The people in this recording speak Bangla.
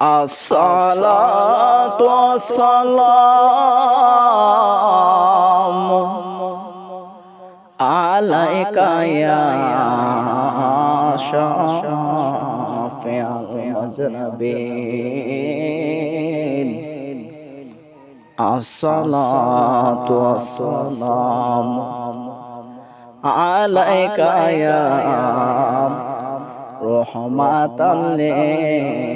আসালাম আলাই কায়াশনবে আসালাম আলাই কায়া রহমাতালে